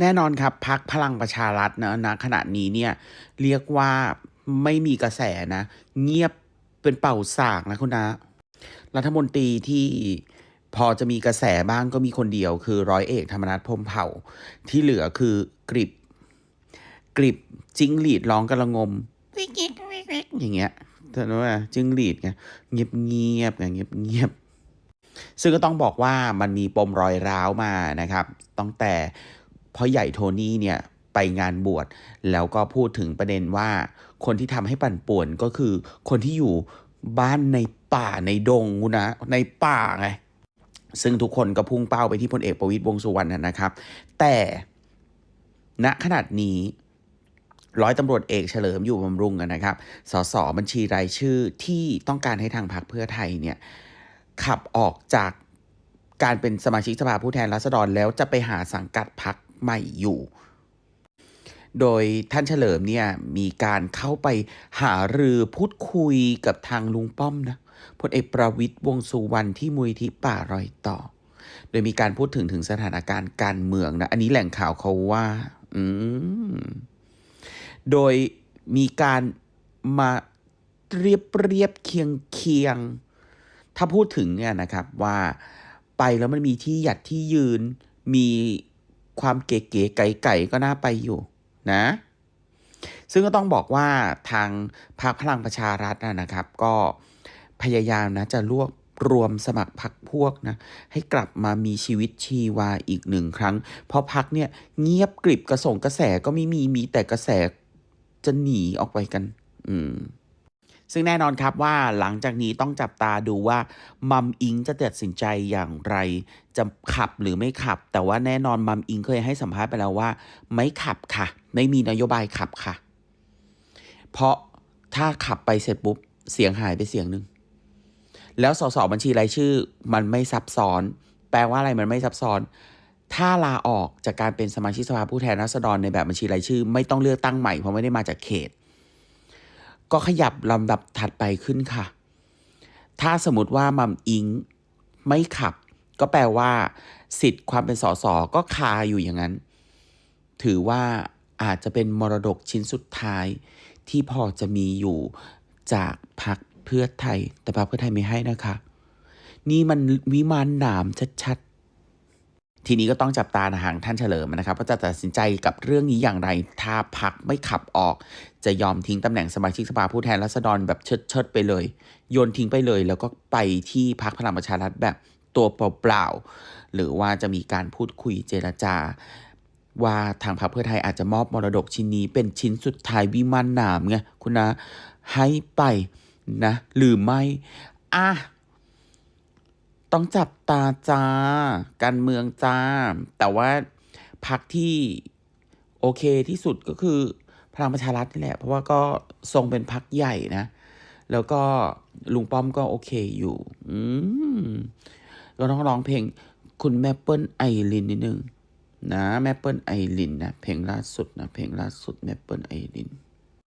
แน่นอนครับพักพลังประชารัฐนะณขณะนี้เนี่ยเรียกว่าไม่มีกระแสนะ เงียบเป็นเป่าสากนะคุณนะรัฐมนตรีที่พอจะมีกระแสบ้างก็มีคนเดียว คือร้อยเอกธรรมนัฐพมเผ่า ที่เหลือคือกริบกริบจิงหลีดร้องกระงมวิกิวิกิอย่างเงี้ยเธอรู้ไหมจิงหลีดไงเงียบเงียบไงเงียบเงียบซึ่งก็ต้องบอกว่ามันมีปมรอยร้าวมานะครับตั้งแต่ เพ่อใหญ่โทนี่เนี่ยไปงานบวชแล้วก็พูดถึงประเด็นว่า คนที่ทำให้ปั่นป่วนก็คือ คนที่อยู่บ้านในป่าในดงนะในป่าไงซึ่งทุกคนก็พุ่งเป้าไปที่พลเอกประวิตยวงสุวรรณนะครับ แต่ณขนาดนี้ร้อยตำรวจเอกเฉลิมอยู่บำรุงนะครับ สสบัญชีรายชื่อที่ต้องการให้ทางพรรคเพื่อไทยเนี่ยขับออกจากการเป็นสมาชิกสภาผู้แทนราษฎรแล้วจะไปหาสังกัดพรรค ใหม่อยู่ โดยท่านเฉลิมเนี่ยมีการเข้าไปหารือพูดคุยกับทางลุงป้อมนะพลเอกประวิตยวงสุวรรณที่มูลที่ป่ารอยต่อ โดยมีการพูดถึงถึงสถานการณ์การเมืองนะ อันนี้แหล่งข่าวเขาว่า อืม โดยมีการมาเรียบเรียบเคียงเคียง ถ้าพูดถึงเนี่ยนะครับว่าไปแล้วมันมีที่หยัดที่ยืน มี ความเก๋ๆไก่ๆก็น่าไปอยู่นะ ซึ่งก็ต้องบอกว่าทางพรรคพลังประชารัฐนะครับ ก็พยายามนะจะรวบรวมสมัครพรรคพวกนะให้กลับมามีชีวิตชีวาอีกหนึ่งครั้ง เพราะพรรคเนี่ยเงียบกริบกระส่งกระแสก็ไม่มีมีแต่กระแสจะหนีออกไปกัน อืม ซึ่งแน่นอนครับว่าหลังจากนี้ต้องจับตาดูว่ามัมอิงจะตัดสินใจอย่างไรจะขับหรือไม่ขับ แต่ว่าแน่นอนมัมอิงเคยให้สัมภาษณ์ไปแล้วว่า ไม่ขับค่ะ ไม่มีนโยบายขับค่ะ เพราะถ้าขับไปเสร็จปุ๊บเสียงหายไปเสียงหนึ่งแล้วสสบัญชีรายชื่อ มันไม่ซับซ้อน แปลว่าอะไรมันไม่ซับซ้อน ถ้าลาออกจากการเป็นสมาชิกสภาผู้แทนราษฎรในแบบบัญชีรายชื่อ ไม่ต้องเลือกตั้งใหม่เพราะไม่ได้มาจากเขต ก็ขยับลำดับถัดไปขึ้นค่ะ ถ้าสมมติว่ามัมอิงไม่ขับ ก็แปลว่า สิทธิ์ความเป็นสสก็คาอยู่อย่างนั้น ถือว่าอาจจะเป็นมรดกชิ้นสุดท้ายที่พอจะมีอยู่จากพรรคเพื่อไทย แต่พรรคเพื่อไทยไม่ให้นะคะ นี่มันวิมานหนามชัด ทีนี้ก็ต้องจับตาทางท่านเฉลิมนะครับว่าจะตัดสินใจกับเรื่องนี้อย่างไร ถ้าพักไม่ขับออก จะยอมทิ้งตำแหน่งสมาชิกสภาผู้แทนราษฎรแบบเชิดเชิดๆไปเลย โยนทิ้งไปเลย แล้วก็ไปที่พักพลังประชารัฐแบบตัวเปล่าๆหรือว่าจะมีการพูดคุยเจรจา ว่าทางพรรคเพื่อไทยอาจจะมอบมรดกชิ้นนี้ เป็นชิ้นสุดท้ายวิมานหนามไงคุณนะให้ไปนะหรือไม่อะ ต้องจับตาจ้า การเมืองจ้า แต่ว่าพักที่โอเคที่สุดก็คือพลังประชารัฐนี่แหละ เพราะว่าก็ทรงเป็นพักใหญ่นะ แล้วก็ลุงป้อมก็โอเคอยู่ อืมก็ต้องร้องเพลงคุณแม่เปิ้ลไอรินนิดนึงนะแม่เปิ้ลไอรินนะเพลงล่าสุดนะเพลงล่าสุดแม่เปิ้ลไอริน